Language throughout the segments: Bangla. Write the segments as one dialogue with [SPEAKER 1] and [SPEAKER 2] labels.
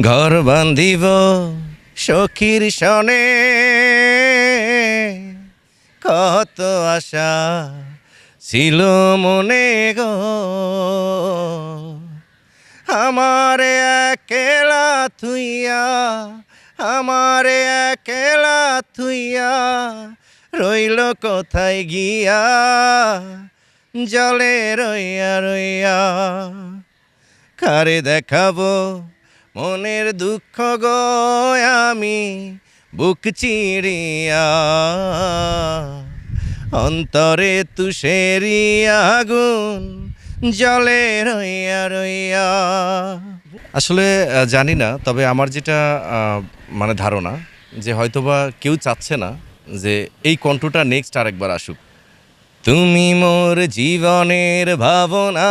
[SPEAKER 1] ঘর বান্ধিব সখীর সনে। কত আশা ছিল মনে গো। আমারে একেলা থুইয়া, আমারে একেলা থুইয়া রইল কোথায় গিয়া? জলে রইয়া রইয়া কারে দেখাবো মনের দুঃখ গো আমি বুক চিড়িয়া অন্তরে তুষেরি আগুন জলে রইয়া রইয়া। আসলে জানি না, তবে আমার যেটা মানে ধারণা যে হয়তোবা কেউ চাচ্ছে না যে এই কণ্ঠটা নেক্সট আরেকবার আসুক। তুমি মোর জীবনের ভাবনা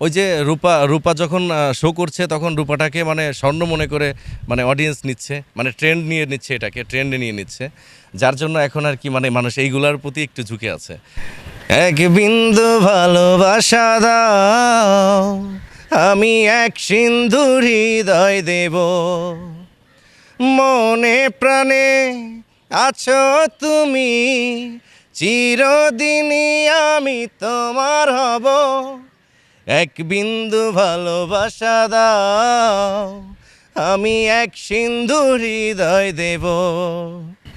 [SPEAKER 1] ওই যে রূপা রূপা যখন শো করছে, তখন রূপাটাকে মানে স্বর্ণ মনে করে মানে অডিয়েন্স নিচ্ছে মানে ট্রেন্ড নিয়ে নিচ্ছে এটাকে ট্রেন্ডে নিয়ে নিচ্ছে, যার জন্য এখন আর কি মানে মানুষ এইগুলার প্রতি একটু ঝুঁকে আছে। এক বিন্দু ভালোবাসা দাও, আমি এক সিন্ধু হৃদয় দেব। মনে প্রাণে আছো তুমি, চিরদিনই আমি তোমার হব। এক বিন্দু ভালোবাসা দাও, আমি এক সিন্ধু হৃদয় দেব।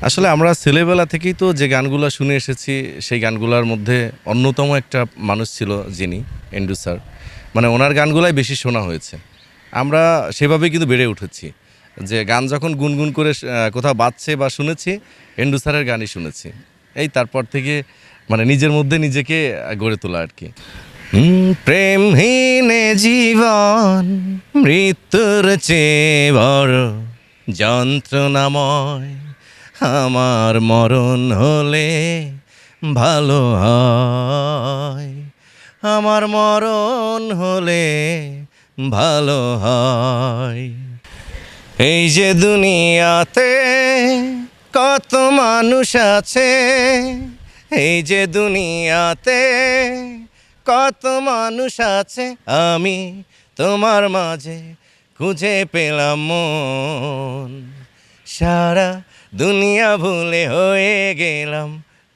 [SPEAKER 1] আসলে আমরা ছেলেবেলা থেকেই তো যে গানগুলো শুনে এসেছি, সেই গানগুলোর মধ্যে অন্যতম একটা মানুষ ছিল যিনি এন্ডু স্যার। মানে ওনার গানগুলাই বেশি শোনা হয়েছে। আমরা সেভাবেই কিন্তু বেড়ে উঠেছি। যে গান যখন গুনগুন করে কোথাও বাজছে বা শুনেছি এন্ডু স্যারের গানই শুনেছি। এই তারপর থেকে মানে নিজের মধ্যে নিজেকে গড়ে তোলা আর কি। প্রেমহীনে জীবন, মৃত্যুর চেয়ে বড় যন্ত্রণাময়। আমার মরণ হলে ভালো হয়। আমার মরণ হলে ভালো হয়। এই যে দুনিয়াতে কত মানুষ আছে, এই যে দুনিয়াতে কত মানুষ আছে আমি তোমার মাঝে খুঁজে পেলাম মন। সারা দুনিয়া ভুলে হয়ে গেলাম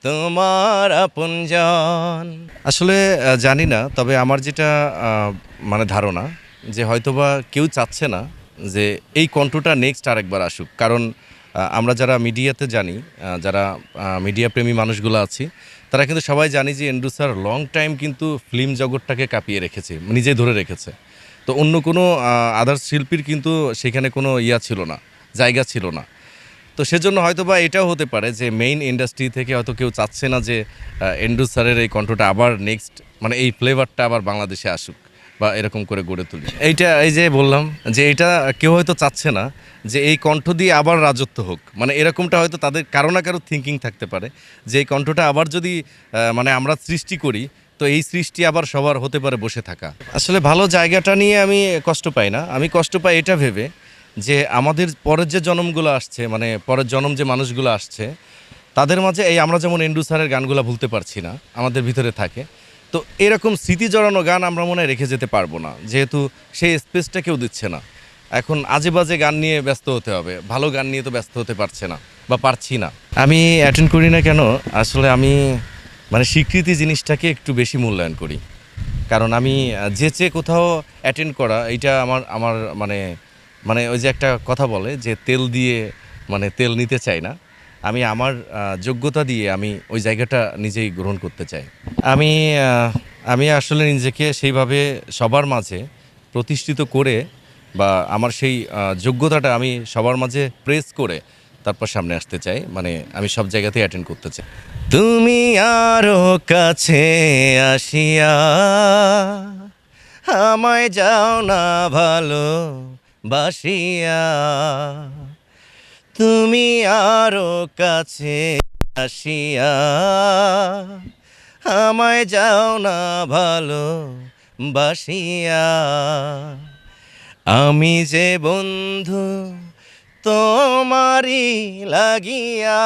[SPEAKER 1] তোমার আপন আপনজন। আসলে জানি না, তবে আমার যেটা মানে ধারণা, যে হয়তোবা কেউ চাচ্ছে না যে এই কণ্ঠটা নেক্সট আরেকবার আসুক। কারণ আমরা যারা মিডিয়াতে জানি যারা মিডিয়া প্রেমী মানুষগুলো আছি তারা কিন্তু সবাই জানি যে এন্ড্রু স্যার লং টাইম কিন্তু ফিল্ম জগৎটাকে কাঁপিয়ে রেখেছে নিজে ধরে রেখেছে। তো অন্য কোনো আদার্স শিল্পীর কিন্তু সেখানে কোনো ইয়া ছিল না জায়গা ছিল না। তো সেজন্য হয়তো বা এটাও হতে পারে যে মেইন ইন্ডাস্ট্রি থেকে হয়তো কেউ চাচ্ছে না যে আহ, এন্ড্রু স্যারের এই কণ্ঠটা আবার নেক্সট মানে এই ফ্লেভারটা আবার বাংলাদেশে আসুক। বা এরকম করে গড়ে তুলি। এইটা এই যে বললাম যে এটা কেউ হয়তো চাচ্ছে না যে এই কণ্ঠ দিয়ে আবার রাজত্ব হোক। মানে এরকমটা হয়তো তাদের কারও না কারও থিঙ্কিং থাকতে পারে যে এই কণ্ঠটা আবার যদি মানে আমরা সৃষ্টি করি, তো এই সৃষ্টি আবার সবার হতে পারে বসে থাকা। আসলে ভালো জায়গাটা নিয়ে আমি কষ্ট পাই না। আমি কষ্ট পাই এটা ভেবে যে আমাদের পরের যে জন্মগুলো আসছে মানে পরের জন্ম যে মানুষগুলো আসছে, তাদের মাঝে এই আমরা যেমন এন্ডু স্যারের গানগুলো ভুলতে পারছি না, আমাদের ভিতরে থাকে। তো এরকম স্মৃতি জড়ানো গান আমরা মনে রেখে যেতে পারব না। যেহেতু সেই স্পেসটা কেউ দিচ্ছে না। এখন আজে বাজে গান নিয়ে ব্যস্ত হতে হবে। ভালো গান নিয়ে তো ব্যস্ত হতে পারছে না বা পারছি না। আমি অ্যাটেন্ড করি না কেন? আসলে আমি মানে স্বীকৃতি জিনিসটাকে একটু বেশি মূল্যায়ন করি। কারণ আমি আহ, যেচে কোথাও অ্যাটেন্ড করা এটা আমার আমার মানে মানে ওই যে একটা কথা বলে যে তেল দিয়ে মানে তেল নিতে চাই না। আমি আমার যোগ্যতা দিয়ে আমি ওই জায়গাটা নিজেই গ্রহণ করতে চাই। আমি আমি আসলে নিজেকে সেইভাবে সবার মাঝে প্রতিষ্ঠিত করে বা আমার সেই যোগ্যতাটা আমি সবার মাঝে প্রেস করে তারপর সামনে আসতে চাই। মানে আমি সব জায়গাতেই অ্যাটেন্ড করতে চাই। তুমি আরও কাছে আসিয়া আমায় যাও না ভালো বাসিয়া তুমি আরও কাছে আসিয়া আমায় যাও না ভালো বাসিয়া আমি যে বন্ধু তোমারই লাগিয়া